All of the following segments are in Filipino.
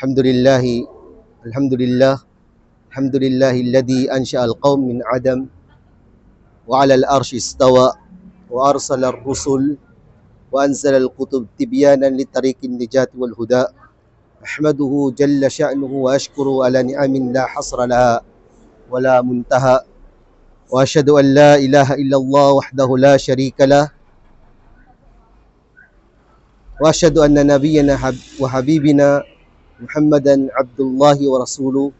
الحمد لله الحمد لله الحمد لله الذي أنشأ القوم من عدم وعلى الأرش استوى وأرسل الرسل وأنزل الكتب تبيانا لطريق النجاة والهدى. أحمده جل شأنه وأشكره على نعم لا حصر لها ولا منتهى. وأشهد أن لا إله إلا الله وحده لا شريك له. وأشهد أن نبينا حب- وحبيبنا محمدا عبد الله ورسوله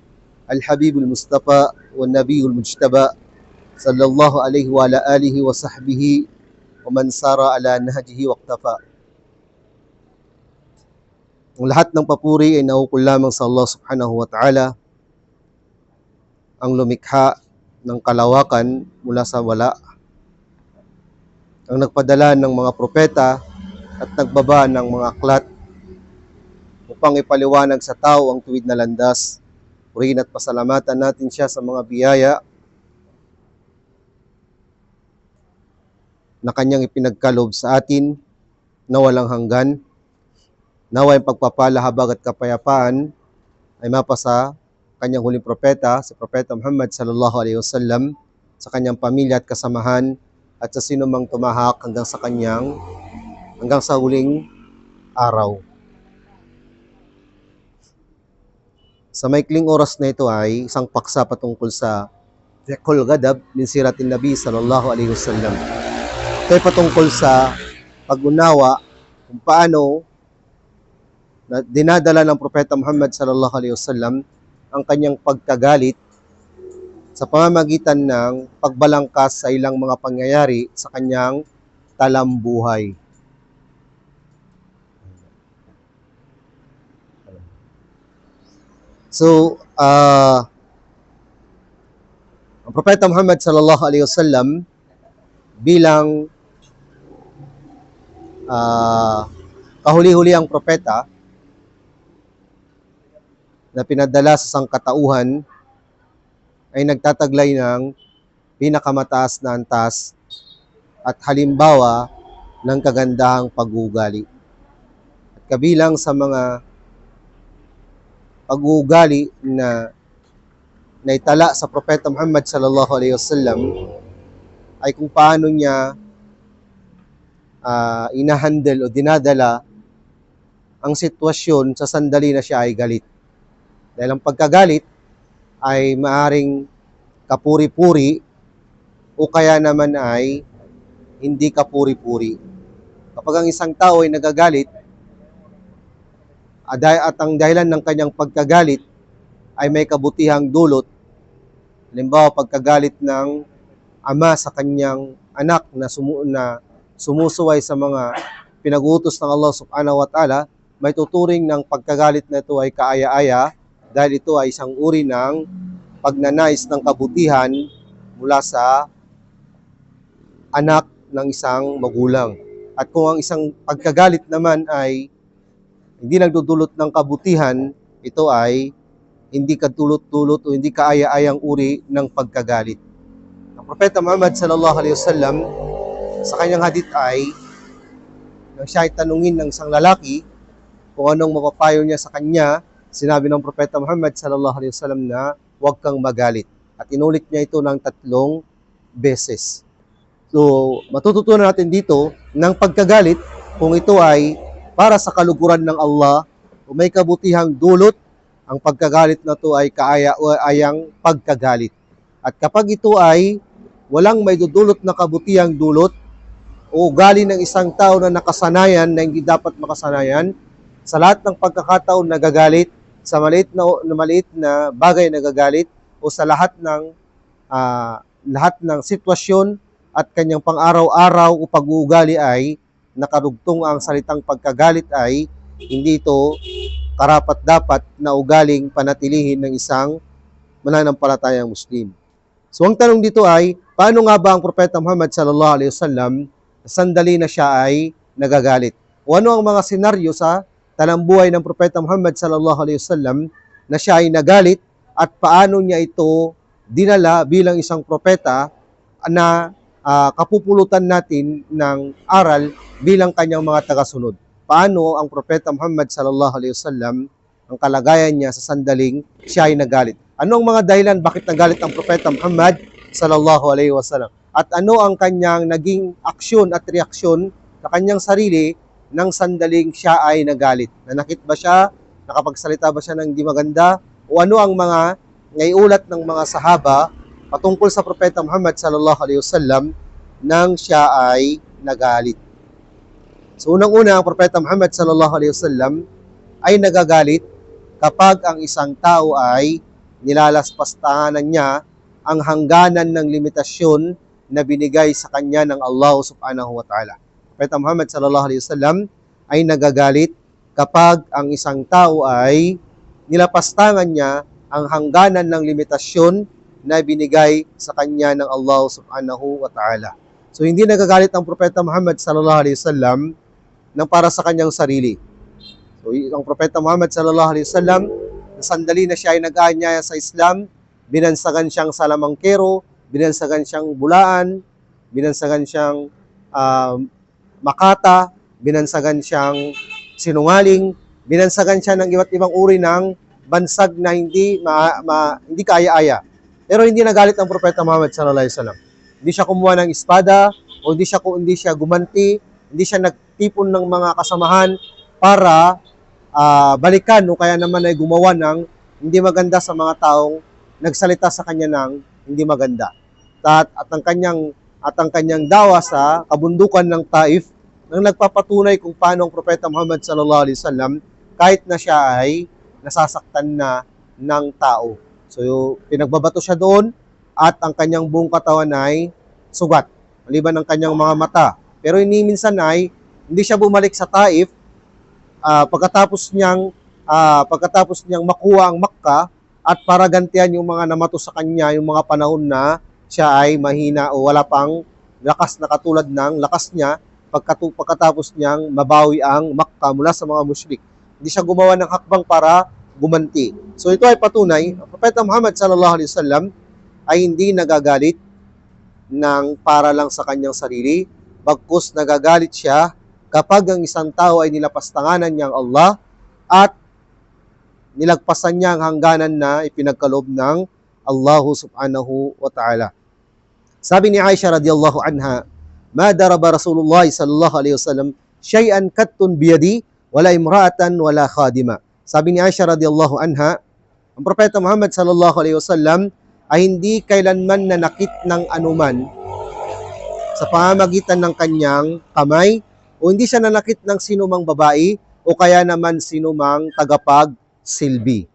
الحبيب المصطفى والنبي المجتبى صلى الله عليه وعلى آله وصحبه ومن سار على nahjihi واقتفى Ang lahat ng papuri ay naukol lamang sa Allah subhanahu wa ta'ala ang lumikha ng kalawakan mula sa wala ang nagpadala ng mga propeta at nagbaba ng mga aklat upang ipaliwanag sa tao ang tuwid na landas. Purihin at pasalamatan natin siya sa mga biyaya na kanyang ipinagkalob sa atin na walang hanggan. Nawa yung pagpapala habag at kapayapaan ay mapasa kanyang huling propeta, si Propeta Muhammad sallallahu alaihi wasallam, sa kanyang pamilya at kasamahan at sa sino mang tumahak hanggang sa kanyang hanggang sa huling araw. Sa maikling oras na ito ay isang paksa patungkol sa Fiqhul Gadab min Siratin Nabi sallallahu alaihi wasallam. Ito ay patungkol sa pag-unawa kung paano na dinadala ng Propeta Muhammad sallallahu alaihi wasallam ang kanyang pagkagalit sa pamamagitan ng pagbalangkas sa ilang mga pangyayari sa kanyang talambuhay. So, uh, ang Propeta Muhammad sallallahu alaihi wasallam bilang uh, kahuli-huli ang propeta na pinadala sa sangkatauhan ay nagtataglay ng pinakamataas na antas at halimbawa ng kagandahang pag-uugali. At kabilang sa mga pag-uugali na naitala sa Propeta Muhammad sallallahu alaihi wasallam ay kung paano niya uh, inahandle o dinadala ang sitwasyon sa sandali na siya ay galit. Dahil ang pagkagalit ay maaring kapuri-puri o kaya naman ay hindi kapuri-puri. Kapag ang isang tao ay nagagalit, at ang dahilan ng kanyang pagkagalit ay may kabutihang dulot. Halimbawa, pagkagalit ng ama sa kanyang anak na, sumu na sumusuway sa mga pinag-utos ng Allah subhanahu wa ta'ala, may tuturing ng pagkagalit na ito ay kaaya-aya dahil ito ay isang uri ng pagnanais ng kabutihan mula sa anak ng isang magulang. At kung ang isang pagkagalit naman ay hindi nagdudulot ng kabutihan, ito ay hindi kadulot-dulot o hindi kaaya-ayang uri ng pagkagalit. Ang Propeta Muhammad sallallahu alaihi wasallam sa kanyang hadith ay nang siya ay tanungin ng isang lalaki kung anong mapapayo niya sa kanya, sinabi ng Propeta Muhammad sallallahu alaihi wasallam na huwag kang magalit. At inulit niya ito ng tatlong beses. So, matututunan natin dito ng pagkagalit kung ito ay para sa kaluguran ng Allah o may kabutihang dulot, ang pagkagalit na ito ay kaaya o ayang pagkagalit. At kapag ito ay walang may dudulot na kabutihang dulot o ugali ng isang tao na nakasanayan na hindi dapat makasanayan, sa lahat ng pagkakataon nagagalit, sa maliit na, na maliit na bagay nagagalit, o sa lahat ng uh, lahat ng sitwasyon at kanyang pang-araw-araw o pag-uugali ay nakarugtong ang salitang pagkagalit ay hindi ito karapat-dapat na ugaling panatilihin ng isang mananampalatayang Muslim. So ang tanong dito ay, paano nga ba ang Propeta Muhammad sallallahu alaihi wasallam sandali na siya ay nagagalit? O ano ang mga senaryo sa talambuhay ng Propeta Muhammad sallallahu alaihi wasallam na siya ay nagalit at paano niya ito dinala bilang isang propeta na uh, kapupulutan natin ng aral bilang kanyang mga tagasunod. Paano ang propeta Muhammad sallallahu alaihi wasallam ang kalagayan niya sa sandaling siya ay nagalit. Ano ang mga dahilan bakit nagalit ang propeta Muhammad sallallahu alaihi wasallam? At ano ang kanyang naging aksyon at reaksyon sa kanyang sarili nang sandaling siya ay nagalit? Nanakit ba siya? Nakapagsalita ba siya ng di maganda? O ano ang mga ngayulat ng mga sahaba patungkol sa propeta Muhammad sallallahu alaihi wasallam nang siya ay nagalit? So unang-una ang propeta Muhammad sallallahu alaihi wasallam ay nagagalit kapag ang isang tao ay nilalaspastahanan niya ang hangganan ng limitasyon na binigay sa kanya ng Allah subhanahu wa ta'ala. Propeta Muhammad sallallahu alaihi wasallam ay nagagalit kapag ang isang tao ay nilapastangan niya ang hangganan ng limitasyon na binigay sa kanya ng Allah subhanahu wa ta'ala. So hindi nagagalit ang propeta Muhammad sallallahu alaihi wasallam ng para sa kanyang sarili. So ang propeta Muhammad sallallahu alaihi wasallam na sandali na siya ay nag-aanyaya sa Islam, binansagan siyang salamangkero, binansagan siyang bulaan, binansagan siyang ah, makata, binansagan siyang sinungaling, binansagan siya ng iba't ibang uri ng bansag na hindi ma, ma- hindi kaaya-aya. Pero hindi nagalit ang propeta Muhammad sallallahu alaihi wasallam. Hindi siya kumuha ng espada o hindi siya hindi siya gumanti, hindi siya nagtipon ng mga kasamahan para ah, balikan o kaya naman ay gumawa ng hindi maganda sa mga taong nagsalita sa kanya ng hindi maganda. At, at ang kanyang at ang kanyang dawa sa kabundukan ng Taif nang nagpapatunay kung paano ang propeta Muhammad sallallahu alaihi wasallam kahit na siya ay nasasaktan na ng tao. So pinagbabato siya doon at ang kanyang buong katawan ay sugat maliban ang kanyang mga mata. Pero ini minsan ay hindi siya bumalik sa Taif ah, pagkatapos niyang ah, pagkatapos niyang makuha ang Makkah at para gantihan yung mga namato sa kanya yung mga panahon na siya ay mahina o wala pang lakas na katulad ng lakas niya pagkatapos niyang mabawi ang Makkah mula sa mga musyrik. Hindi siya gumawa ng hakbang para gumanti. So ito ay patunay, Propeta Muhammad sallallahu alaihi wasallam ay hindi nagagalit ng para lang sa kanyang sarili, bagkus nagagalit siya kapag ang isang tao ay nilapastanganan niya ang Allah at nilagpasan niya ang hangganan na ipinagkalob ng Allah subhanahu wa ta'ala. Sabi ni Aisha radiyallahu anha, Ma daraba Rasulullah sallallahu alaihi wasallam syai'an kattun biyadi wala imra'atan wala khadima. Sabi ni Aisha radiyallahu anha, ang propeta Muhammad sallallahu alaihi wasallam ay hindi kailanman nanakit ng anuman sa pamamagitan ng kanyang kamay o hindi siya nanakit ng sinumang babae o kaya naman sinumang tagapag silbi.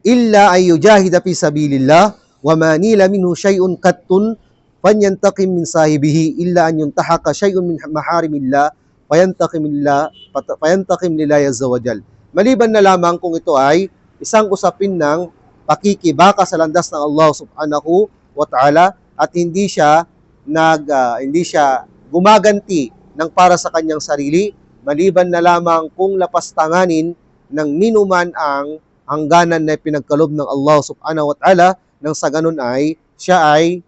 Illa ay yujahida fi sabilillah wa ma nila minhu shay'un kattun fanyantaqim min sahibihi illa an yuntahaka shay'un min maharimillah fayantaqim lillah fayantaqim lillahi azza wa jal. Maliban na lamang kung ito ay isang usapin ng pakikibaka sa landas ng Allah subhanahu wa ta'ala at hindi siya nag ah, hindi siya gumaganti ng para sa kanyang sarili maliban na lamang kung lapastanganin ng ninuman ang hangganan na pinagkalob ng Allah subhanahu wa ta'ala nang sa ganun ay siya ay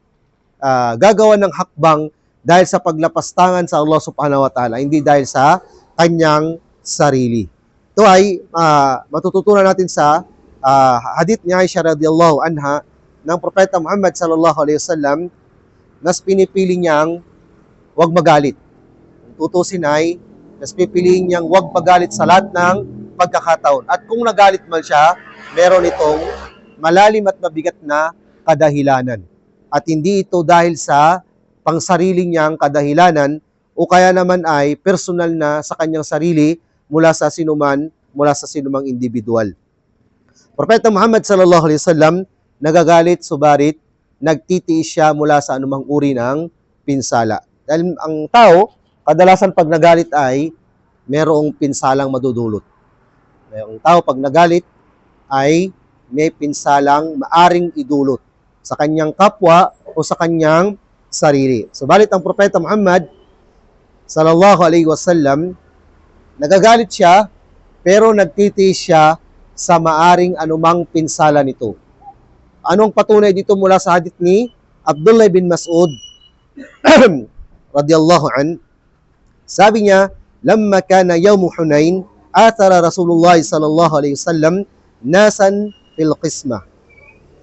ah, gagawa ng hakbang dahil sa paglapastangan sa Allah subhanahu wa ta'ala, hindi dahil sa kanyang sarili. Ito ay ah, matututunan natin sa ah, hadith ni Aisha radiyallahu anha ng propeta Muhammad sallallahu alaihi wasallam nas pinipili niyang wag magalit. Ang tutusin ay nas pipiliin niyang wag magalit sa lahat ng pagkakataon. At kung nagalit man siya, meron itong malalim at mabigat na kadahilanan. At hindi ito dahil sa pangsarili niyang kadahilanan o kaya naman ay personal na sa kanyang sarili mula sa sinuman, mula sa sinumang individual. Propeta Muhammad sallallahu alaihi wasallam nagagalit subarit nagtitiis siya mula sa anumang uri ng pinsala. Dahil ang tao, kadalasan pag nagalit ay merong pinsalang madudulot. Ang tao pag nagalit ay may pinsalang maaring idulot sa kanyang kapwa o sa kanyang sarili. Subalit ang propeta Muhammad sallallahu alaihi wasallam nagagalit siya pero nagtitiis siya sa maaring anumang pinsala nito. Anong patunay dito mula sa hadith ni Abdullah bin Mas'ud radiyallahu an? Sabi niya, "Lamma kana yawm Hunain, athara Rasulullah sallallahu alaihi wasallam nasan fil qismah.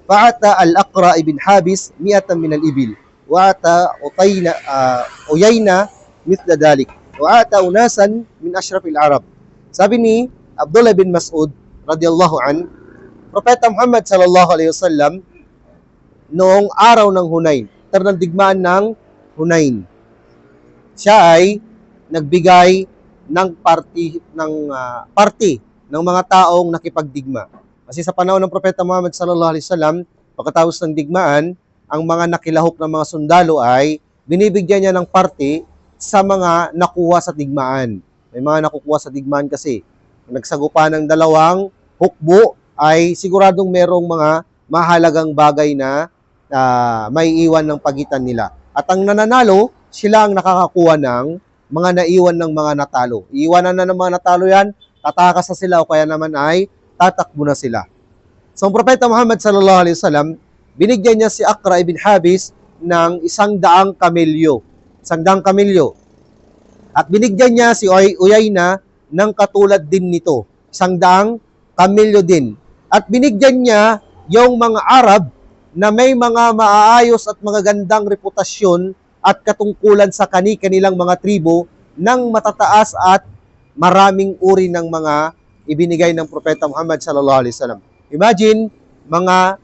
Fa'ata al-Aqra ibn Habis mi'atan min al-ibil. Utayna uh, Uyayna mithla dalik. Wa'ata unasan min ashrafil Arab. Sabi ni Abdullah bin Mas'ud radiyallahu an, Propeta Muhammad sallallahu alaihi wasallam noong araw ng Hunain, ng digmaan ng Hunain. Siya ay nagbigay ng party ng uh, party ng mga taong nakipagdigma. Kasi sa panahon ng Propeta Muhammad sallallahu alaihi wasallam, pagkatapos ng digmaan, ang mga nakilahok ng mga sundalo ay binibigyan niya ng party sa mga nakuha sa digmaan. May mga nakukuha sa digmaan kasi. Nagsagupa ng dalawang hukbo ay siguradong merong mga mahalagang bagay na uh, may iwan ng pagitan nila. At ang nananalo, sila ang nakakakuha ng mga naiwan ng mga natalo. Iiwanan na ng mga natalo yan, tatakas na sila o kaya naman ay tatakbo na sila. So, ang Propeta Muhammad sallallahu alaihi wasallam, binigyan niya si Akra ibn Habis ng isang daang kamelyo. Isang daang kamelyo. At binigyan niya si Uy Uyayna ng katulad din nito. Isang daang kamelyo din. At binigyan niya yung mga Arab na may mga maaayos at magagandang reputasyon at katungkulan sa kani-kanilang mga tribo ng matataas at maraming uri ng mga ibinigay ng Propeta Muhammad sallallahu alaihi wasallam. Imagine, mga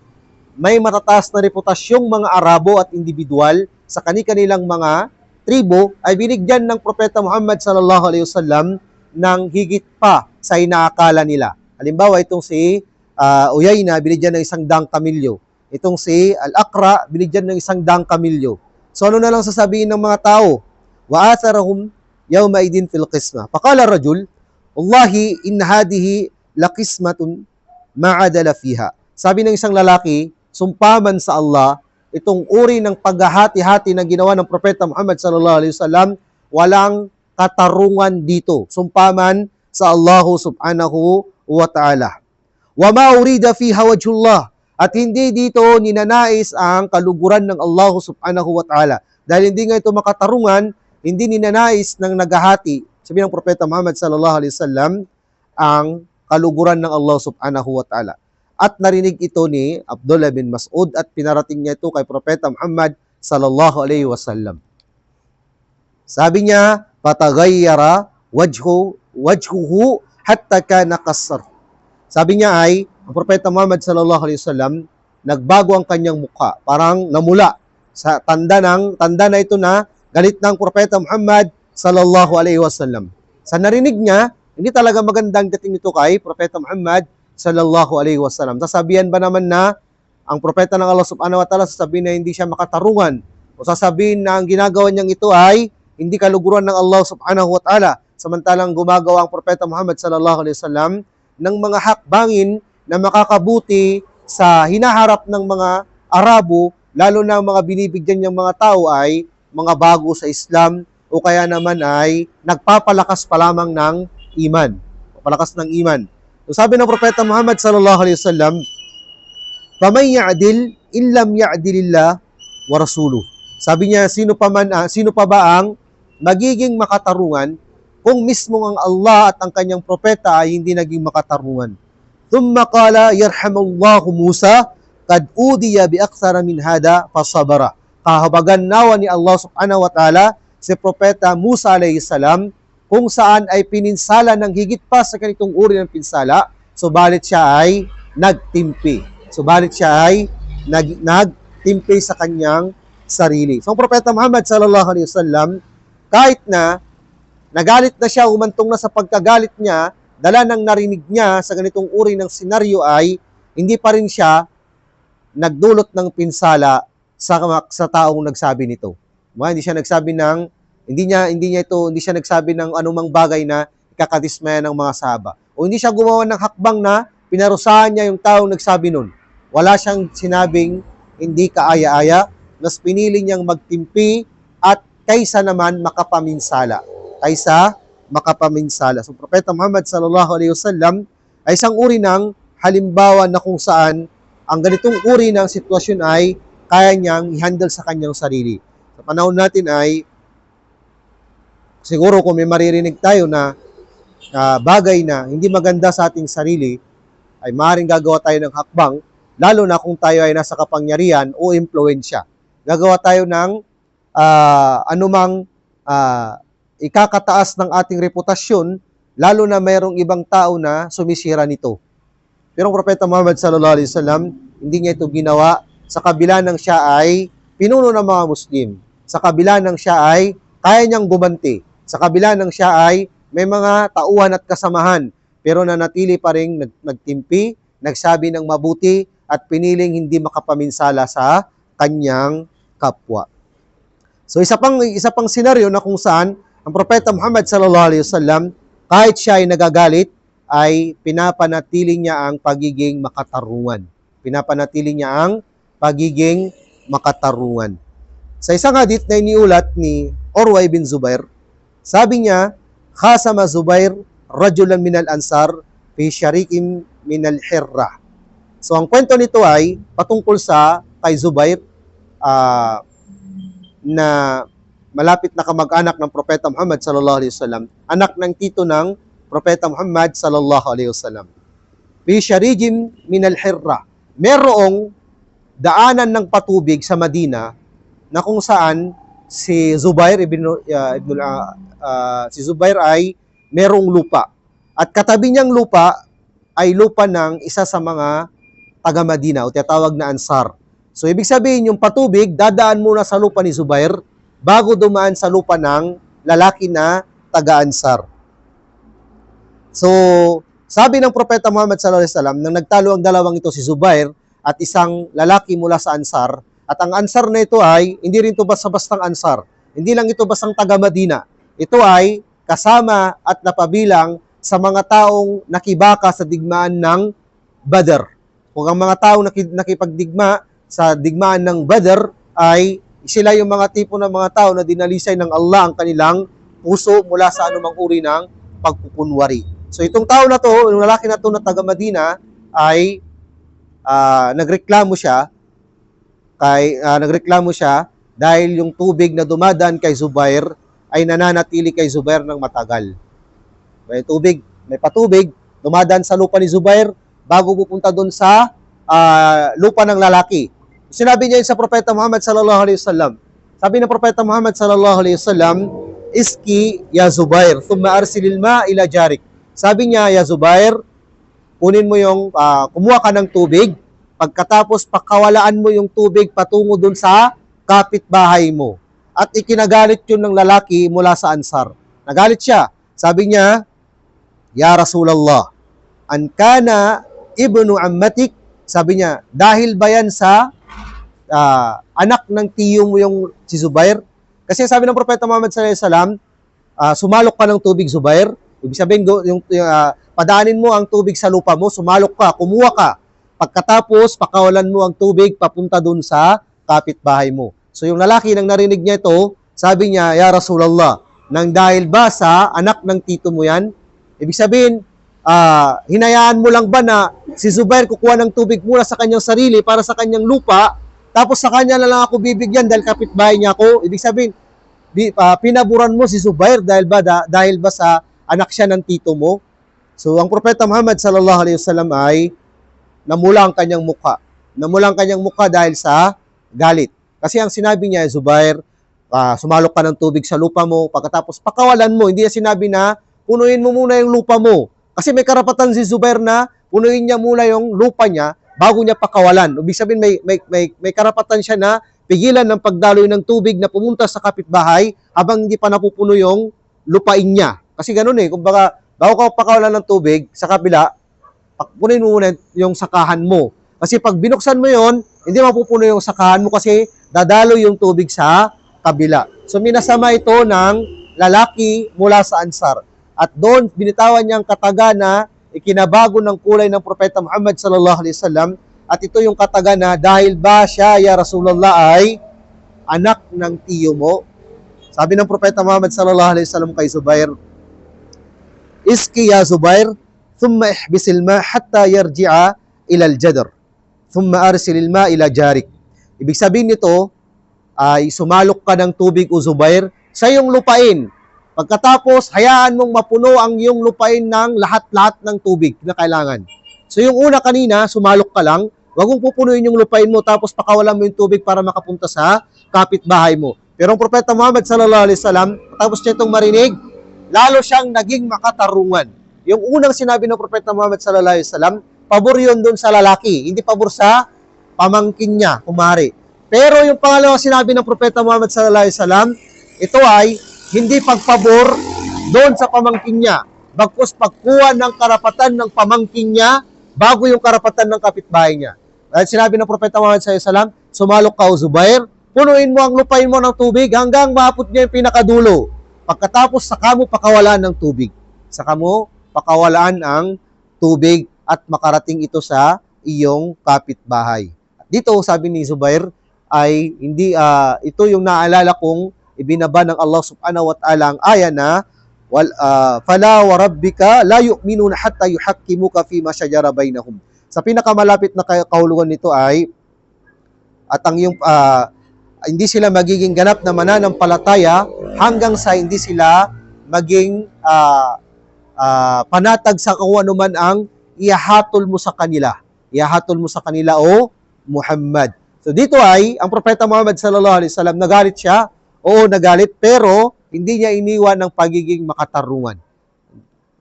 may matataas na reputasyong mga Arabo at individual sa kani-kanilang mga tribo ay binigyan ng Propeta Muhammad sallallahu alaihi wasallam ng higit pa sa inaakala nila. Halimbawa, itong si uh, Uyayna, binigyan ng isang dang kamilyo. Itong si Al-Aqra, binigyan ng isang dang kamilyo. So ano na lang sasabihin ng mga tao? Wa atharahum yawma idin fil qisma. Pakala rajul, Wallahi, in hadihi lakismatun ma'adala fiha. Sabi ng isang lalaki, sumpaman sa Allah, itong uri ng paghahati-hati na ginawa ng Propeta Muhammad sallallahu alaihi wasallam, walang katarungan dito. Sumpaman sa Allah subhanahu wa ta'ala. Wa ma urida fiha wajhullah. At hindi dito ninanais ang kaluguran ng Allah subhanahu wa ta'ala. Dahil hindi nga ito makatarungan, hindi ninanais ng naghahati sabi ng Propeta Muhammad sallallahu alaihi wasallam ang kaluguran ng Allah subhanahu wa ta'ala. At narinig ito ni Abdullah bin Mas'ud at pinarating niya ito kay Propeta Muhammad sallallahu alaihi wasallam. Sabi niya, patagayyara wajhu wajhuhu hatta kana kasar. Sabi niya ay, ang Propeta Muhammad sallallahu alaihi wasallam nagbago ang kanyang mukha, parang namula sa tanda ng tanda na ito na galit ng Propeta Muhammad sallallahu alaihi wasallam. Sa narinig niya, hindi talaga magandang dating nito kay Propeta Muhammad sallallahu alaihi wasallam. Sasabihan ba naman na ang propeta ng Allah subhanahu wa ta'ala sasabihin na hindi siya makatarungan o sasabihin na ang ginagawa niyang ito ay hindi kaluguran ng Allah subhanahu wa ta'ala samantalang gumagawa ang propeta Muhammad sallallahu alaihi wasallam ng mga hakbangin na makakabuti sa hinaharap ng mga Arabo lalo na ang mga binibigyan niyang mga tao ay mga bago sa Islam o kaya naman ay nagpapalakas pa lamang ng iman. Palakas ng iman. Sabi ng Propeta Muhammad sallallahu alaihi wasallam, "Faman ya'dil illam ya'dilillah wa rasuluh." Sabi niya, sino pa man uh, sino pa ba ang magiging makatarungan kung mismo ang Allah at ang kanyang propeta ay hindi naging makatarungan. Thumma qala yarhamullahu Musa kad udiya bi akthara min hada fasabara. Kahabagan nawa ni Allah subhanahu wa ta'ala si Propeta Musa alayhi salam kung saan ay pininsala ng higit pa sa ganitong uri ng pinsala, subalit siya ay nagtimpi. Subalit siya ay nag, nagtimpi sa kanyang sarili. So, ang Propeta Muhammad sallallahu alaihi wasallam, kahit na nagalit na siya, umantong na sa pagkagalit niya, dala ng narinig niya sa ganitong uri ng senaryo ay hindi pa rin siya nagdulot ng pinsala sa, sa taong nagsabi nito. Mga hindi siya nagsabi ng hindi niya hindi niya ito hindi siya nagsabi ng anumang bagay na ikakadismaya ng mga sahaba. O hindi siya gumawa ng hakbang na pinarusahan niya yung taong nagsabi nun. Wala siyang sinabing hindi kaaya-aya, mas pinili niyang magtimpi at kaysa naman makapaminsala. Kaysa makapaminsala. So, Propeta Muhammad sallallahu alaihi wasallam ay isang uri ng halimbawa na kung saan ang ganitong uri ng sitwasyon ay kaya niyang i-handle sa kanyang sarili sa panahon natin ay siguro kung may maririnig tayo na ah, bagay na hindi maganda sa ating sarili, ay maaaring gagawa tayo ng hakbang, lalo na kung tayo ay nasa kapangyarihan o impluensya. Gagawa tayo ng ah, anumang ah, ikakataas ng ating reputasyon, lalo na mayroong ibang tao na sumisira nito. Pero ang Propeta Muhammad sallallahu alaihi wasallam, hindi niya ito ginawa sa kabila ng siya ay pinuno ng mga Muslim. Sa kabila ng siya ay kaya niyang gumanti. Sa kabila ng siya ay may mga tauhan at kasamahan, pero nanatili pa rin nag, nagtimpi, nagsabi ng mabuti, at piniling hindi makapaminsala sa kanyang kapwa. So isa pang isa pang senaryo na kung saan ang propeta Muhammad sallallahu alaihi wasallam kahit siya ay nagagalit ay pinapanatili niya ang pagiging makatarungan. Pinapanatili niya ang pagiging makatarungan. Sa isang hadith na iniulat ni Urwa bin Zubair, sabi niya, khasama Zubair rajulan minal ansar fi syarikim minal hirra. So ang kwento nito ay patungkol sa kay Zubair ah, na malapit na kamag-anak ng Propeta Muhammad sallallahu alaihi wasallam, anak ng tito ng Propeta Muhammad sallallahu alaihi wasallam. Fi sharijim min al-hirra. Merong daanan ng patubig sa Madina na kung saan si Zubair ibn, uh, ibn uh, uh, si Zubair ay merong lupa. At katabi niyang lupa ay lupa ng isa sa mga taga Madina o tinatawag na Ansar. So ibig sabihin yung patubig dadaan muna sa lupa ni Zubair bago dumaan sa lupa ng lalaki na taga-Ansar. So, sabi ng Propeta Muhammad sallallahu alaihi wasallam nang nagtalo ang dalawang ito si Zubair at isang lalaki mula sa Ansar at ang Ansar na ito ay hindi rin ito basta-bastang Ansar. Hindi lang ito bastang taga Madina. Ito ay kasama at napabilang sa mga taong nakibaka sa digmaan ng Badr. Kung ang mga taong naki- nakipagdigma sa digmaan ng Badr ay sila yung mga tipo ng mga tao na dinalisay ng Allah ang kanilang puso mula sa anumang uri ng pagpupunwari. So itong tao na to, yung lalaki na to na taga Madina ay ah, nagreklamo siya kay ah, nagreklamo siya dahil yung tubig na dumadaan kay Zubair ay nananatili kay Zubair ng matagal. May tubig, may patubig, dumadaan sa lupa ni Zubair bago pupunta doon sa ah, lupa ng lalaki. Sinabi niya sa Propeta Muhammad sallallahu alaihi wasallam. Sabi ng Propeta Muhammad sallallahu alaihi wasallam, Iski ya Zubair, thumma arsilil ma ila jarik. Sabi niya, ya Zubair, kunin mo yung, ah, kumuha ka ng tubig, pagkatapos pakawalaan mo yung tubig patungo dun sa kapitbahay mo. At ikinagalit yun ng lalaki mula sa Ansar. Nagalit siya. Sabi niya, Ya Rasulallah, an kana ibnu ammatik, sabi niya, dahil ba yan sa ah, anak ng tiyo mo yung si Zubair? Kasi sabi ng Propeta Muhammad sallallahu alaihi wasallam, ah, sumalok ka ng tubig Zubair. Ibig sabihin, yung, yung, ah, padaanin mo ang tubig sa lupa mo, sumalok ka, kumuha ka. Pagkatapos, pakawalan mo ang tubig papunta dun sa kapitbahay mo. So yung lalaki nang narinig niya ito, sabi niya, Ya Rasulallah, nang dahil ba sa anak ng tito mo yan? Ibig sabihin, ah, hinayaan mo lang ba na si Zubair kukuha ng tubig mula sa kanyang sarili para sa kanyang lupa, tapos sa kanya na lang ako bibigyan dahil kapitbahay niya ako? Ibig sabihin, di, ah, pinaburan mo si Zubair dahil ba, da- dahil ba sa anak siya ng tito mo? So, ang Propeta Muhammad sallallahu alaihi wasallam ay namula ang kanyang mukha. Namula ang kanyang mukha dahil sa galit. Kasi ang sinabi niya, Zubair, ah, sumalok ka ng tubig sa lupa mo, pagkatapos pakawalan mo. Hindi niya sinabi na punuin mo muna yung lupa mo. Kasi may karapatan si Zubair na punuin niya muna yung lupa niya bago niya pakawalan. Ibig sabihin may, may, may, may karapatan siya na pigilan ng pagdaloy ng tubig na pumunta sa kapitbahay habang hindi pa napupuno yung lupain niya. Kasi ganun eh, kumbaga, bago ka pakawalan ng tubig sa kabila, punuin mo muna yung sakahan mo. Kasi pag binuksan mo yon, hindi mapupuno yung sakahan mo kasi dadalo yung tubig sa kabila. So minasama ito ng lalaki mula sa Ansar. At doon binitawan niyang kataga na ikinabago ng kulay ng Propeta Muhammad sallallahu alaihi wasallam at ito yung kataga na dahil ba siya ya Rasulullah ay anak ng tiyo mo. Sabi ng Propeta Muhammad sallallahu alaihi wasallam kay Zubair, Iski ya Zubair, thumma ihbisil ma hatta yarji'a ila al-jadr. Thumma arsil ma ila jarik. Ibig sabihin nito ay sumalok ka ng tubig o Zubair sa iyong lupain Pagkatapos, hayaan mong mapuno ang iyong lupain ng lahat-lahat ng tubig na kailangan. So yung una kanina, sumalok ka lang, wag mong pupunuin yung lupain mo tapos pakawalan mo yung tubig para makapunta sa kapitbahay mo. Pero ang propeta Muhammad sallallahu alaihi wasallam, tapos niya itong marinig, lalo siyang naging makatarungan. Yung unang sinabi ng propeta Muhammad sallallahu alaihi wasallam, pabor yun doon sa lalaki, hindi pabor sa pamangkin niya, kumari. Pero yung pangalawang sinabi ng propeta Muhammad sallallahu alaihi wasallam, ito ay hindi pagpabor doon sa pamangkin niya. Bagkus pagkuha ng karapatan ng pamangkin niya bago yung karapatan ng kapitbahay niya. Dahil sinabi ng propeta Muhammad sallallahu alaihi wasallam, sumalok ka o Zubair, punuin mo ang lupain mo ng tubig hanggang maapot niya yung pinakadulo. Pagkatapos, saka mo pakawalan ng tubig. Saka mo pakawalaan ang tubig at makarating ito sa iyong kapitbahay. Dito, sabi ni Zubair, ay hindi ah, ito yung naalala kong ibinaba ng Allah subhanahu wa ta'ala ang aya na wal ah, fala wa rabbika la yu'minuna hatta yuhakkimuka fi ma shajara bainahum. Sa pinakamalapit na kahulugan nito ay at ang yung ah, hindi sila magiging ganap na mananampalataya hanggang sa hindi sila maging ah, ah, panatag sa kung ano man ang ihahatol mo sa kanila. Ihahatol mo sa kanila o Muhammad. So dito ay ang propeta Muhammad sallallahu alaihi wasallam nagalit siya. Oo, nagalit pero hindi niya iniwan ng pagiging makatarungan.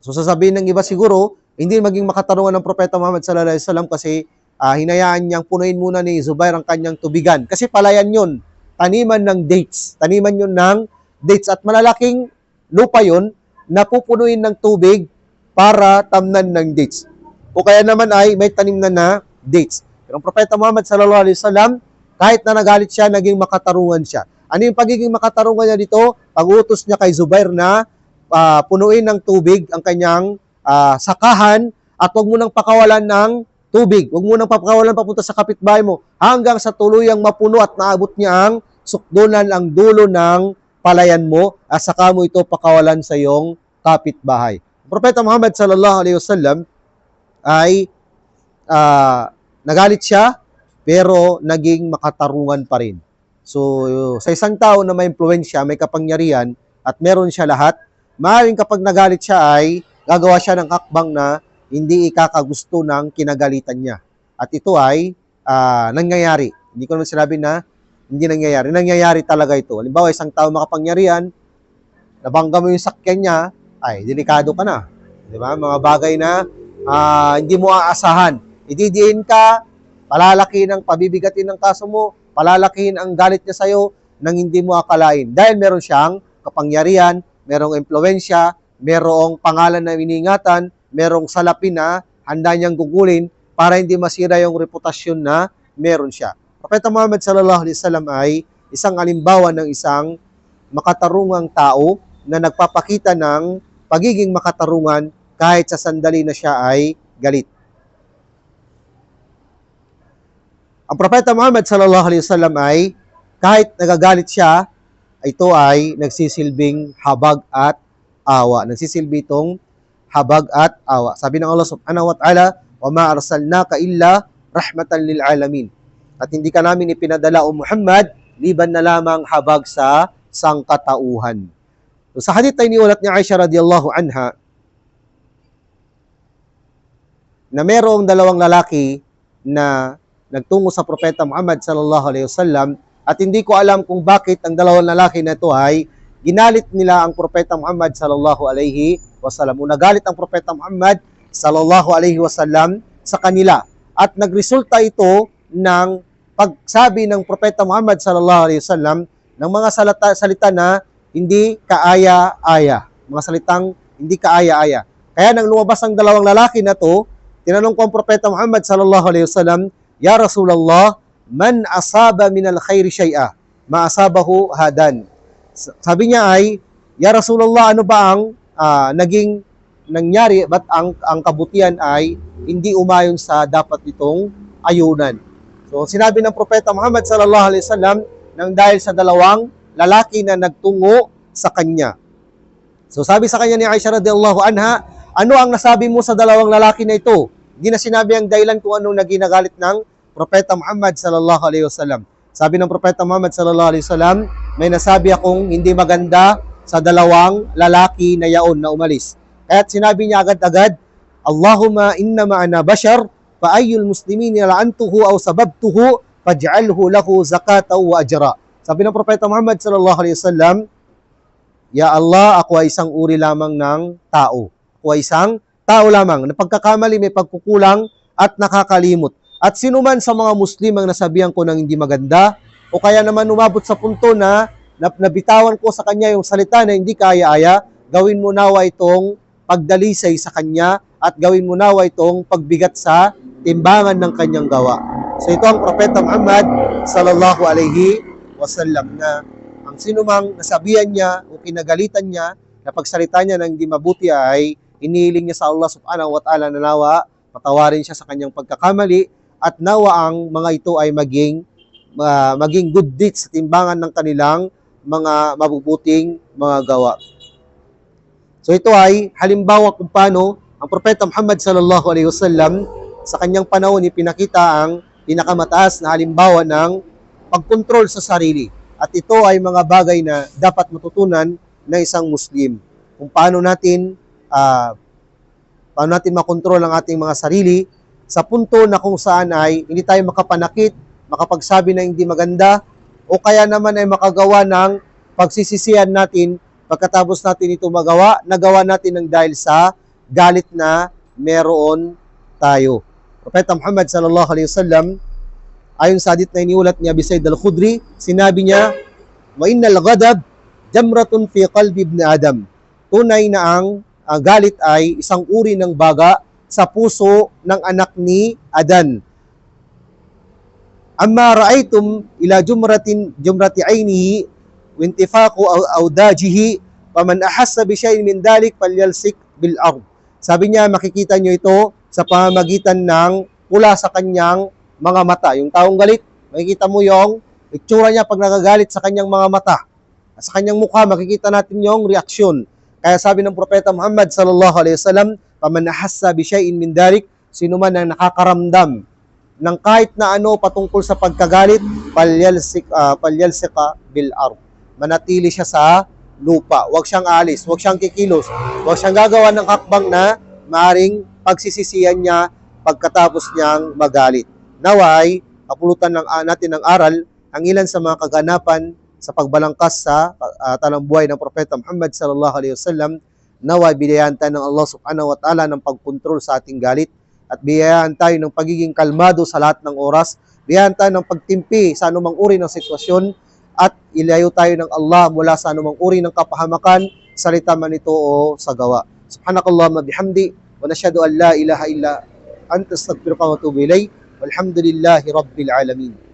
So sasabihin ng iba siguro, hindi maging makatarungan ng propeta Muhammad sallallahu alaihi wasallam kasi ah, hinayaan niyang punuin muna ni Zubair ang kanyang tubigan. Kasi palayan yun, taniman ng dates. Taniman yun ng dates at malalaking lupa yun na pupunuin ng tubig para tamnan ng dates. O kaya naman ay may tanim na na dates. Pero ang propeta Muhammad sallallahu alaihi wasallam, kahit na nagalit siya, naging makatarungan siya. Ano yung pagiging makatarungan niya dito? Pag-utos niya kay Zubair na ah, punuin ng tubig ang kanyang ah, sakahan at wag mo nang pakawalan ng tubig. Wag mo nang papakawalan papunta sa kapitbahay mo hanggang sa tuluyang mapuno at naabot niya ang sukdulan ang dulo ng palayan mo at saka mo ito pakawalan sa iyong kapitbahay. Propeta Muhammad sallallahu alaihi wasallam ay ah, nagalit siya pero naging makatarungan pa rin. So, sa isang tao na may impluensya, may kapangyarihan, at meron siya lahat, maaaring kapag nagalit siya ay gagawa siya ng hakbang na hindi ikakagusto ng kinagalitan niya. At ito ay ah, nangyayari. Hindi ko naman sinabi na hindi nangyayari. Nangyayari talaga ito. Halimbawa, isang tao makapangyarihan, nabangga mo yung sakyan niya, ay, delikado ka na. Di ba? Mga bagay na ah, hindi mo aasahan. Ididiin ka, palalaki ng pabibigatin ng kaso mo, palalakihin ang galit niya sa'yo nang hindi mo akalain. Dahil meron siyang kapangyarihan, merong impluensya, merong pangalan na iningatan, merong salapin na handa niyang gugulin para hindi masira yung reputasyon na meron siya. Propeta Muhammad sallallahu alaihi wasallam ay isang alimbawa ng isang makatarungang tao na nagpapakita ng pagiging makatarungan kahit sa sandali na siya ay galit. Ang propeta Muhammad sallallahu alaihi wasallam ay kahit nagagalit siya, ito ay nagsisilbing habag at awa. Nagsisilbi itong habag at awa. Sabi ng Allah subhanahu wa ta'ala, arsalnaka illa rahmatan lil alamin. At hindi ka namin ipinadala o Muhammad, liban na lamang habag sa sangkatauhan. So, sa hadith ay niulat ni Aisha radiyallahu anha na merong dalawang lalaki na nagtungo sa propeta Muhammad sallallahu alaihi wasallam at hindi ko alam kung bakit ang dalawang lalaki na ito ay ginalit nila ang propeta Muhammad sallallahu alaihi wasallam. Una galit ang propeta Muhammad sallallahu alaihi wasallam sa kanila at nagresulta ito ng pagsabi ng propeta Muhammad sallallahu alaihi wasallam ng mga salita, salita na hindi kaaya-aya, mga salitang hindi kaaya-aya. Kaya nang lumabas ang dalawang lalaki na to, tinanong ko ang propeta Muhammad sallallahu alaihi wasallam, Ya Rasulullah, man asaba min al-khairi syai'a, maasabahu hadan. Sabi niya ay, Ya Rasulullah, ano ba ang ah, naging nangyari, ba't ang, ang kabutihan ay hindi umayon sa dapat itong ayunan? So, sinabi ng propeta Muhammad sallallahu alaihi wasallam nang dahil sa dalawang lalaki na nagtungo sa kanya. So, sabi sa kanya ni Aisha radhiyallahu anha, ano ang nasabi mo sa dalawang lalaki na ito? Hindi na sinabi ang dahilan kung anong naginagalit ng propeta Muhammad sallallahu alaihi wasallam. Sabi ng propeta Muhammad sallallahu alaihi wasallam, may nasabi akong hindi maganda sa dalawang lalaki na yaon na umalis. Kaya't sinabi niya agad-agad, Allahumma inna ma'ana bashar, fa ayyul muslimin la'antuhu aw sababtuhu, faj'alhu lahu zakata wa ajra. Sabi ng Propeta Muhammad sallallahu alaihi wasallam, Ya Allah, ako ay isang uri lamang ng tao. Ay isang tao lamang na pagkakamali may pagkukulang at nakakalimot. At sino man sa mga Muslim ang nasabihan ko ng hindi maganda o kaya naman umabot sa punto na nabitawan ko sa kanya yung salita na hindi kaya-aya, gawin mo nawa itong pagdalisay sa kanya at gawin mo nawa itong pagbigat sa timbangan ng kanyang gawa. So ito ang Propeta Muhammad sallallahu alaihi wasallam na ang sino mang nasabihan niya o kinagalitan niya na pagsalita niya ng hindi mabuti ay inihiling niya sa Allah subhanahu wa ta'ala na nawa, patawarin siya sa kanyang pagkakamali at nawa ang mga ito ay maging ma- maging good deeds sa timbangan ng kanilang mga mabubuting mga gawa. So ito ay halimbawa kung paano ang Propeta Muhammad sallallahu alaihi wasallam sa kanyang panahon ipinakita ang pinakamataas na halimbawa ng pagkontrol sa sarili. At ito ay mga bagay na dapat matutunan ng isang Muslim. Kung paano natin ah, paano natin makontrol ang ating mga sarili sa punto na kung saan ay hindi tayo makapanakit, makapagsabi na hindi maganda, o kaya naman ay makagawa ng pagsisisihan natin pagkatapos natin ito magawa, nagawa natin ng dahil sa galit na meron tayo. Propeta Muhammad sallallahu alaihi wasallam ayon sa hadith na iniulat ni Abi Said al-Khudri, sinabi niya, "Wa innal ghadab jamratun fi qalbi ibn Adam." Tunay na ang ang galit ay isang uri ng baga sa puso ng anak ni Adan. Amma ra'aytum ila jumratin jumrati ainihi wa intifaqu aw awdajihi faman ahassa bi shay'in min dalik falyalsik bil ard. Sabi niya makikita niyo ito sa pamamagitan ng pula sa kanyang mga mata. Yung taong galit, makikita mo yung itsura niya pag nagagalit sa kanyang mga mata. At sa kanyang mukha, makikita natin yung reaksyon. Kaya sabi ng Propeta Muhammad sallallahu alaihi wasallam, "Paman nahassa bi shay'in min dalik, sino man ang nakakaramdam ng kahit na ano patungkol sa pagkagalit, palyalsik uh, palyalsika bil ard. Manatili siya sa lupa. Huwag siyang alis, huwag siyang kikilos, huwag siyang gagawa ng hakbang na maaring pagsisisihan niya pagkatapos niyang magalit. Naway, kapulutan ng, ah, natin ng aral ang ilan sa mga kaganapan sa pagbalangkas sa uh, talang buhay ng Propeta Muhammad sallallahu alaihi wasallam naway binayan tayo ng Allah subhanahu wa ta'ala ng pagkontrol sa ating galit at biyayaan tayo ng pagiging kalmado sa lahat ng oras. Biyayaan tayo ng pagtimpi sa anumang uri ng sitwasyon at ilayo tayo ng Allah mula sa anumang uri ng kapahamakan salita man ito o sa gawa. Subhanakallahumma bihamdi wa nashhadu an la ilaha illa anta astaghfiruka wa atubu ilayk. Walhamdulillahi rabbil alamin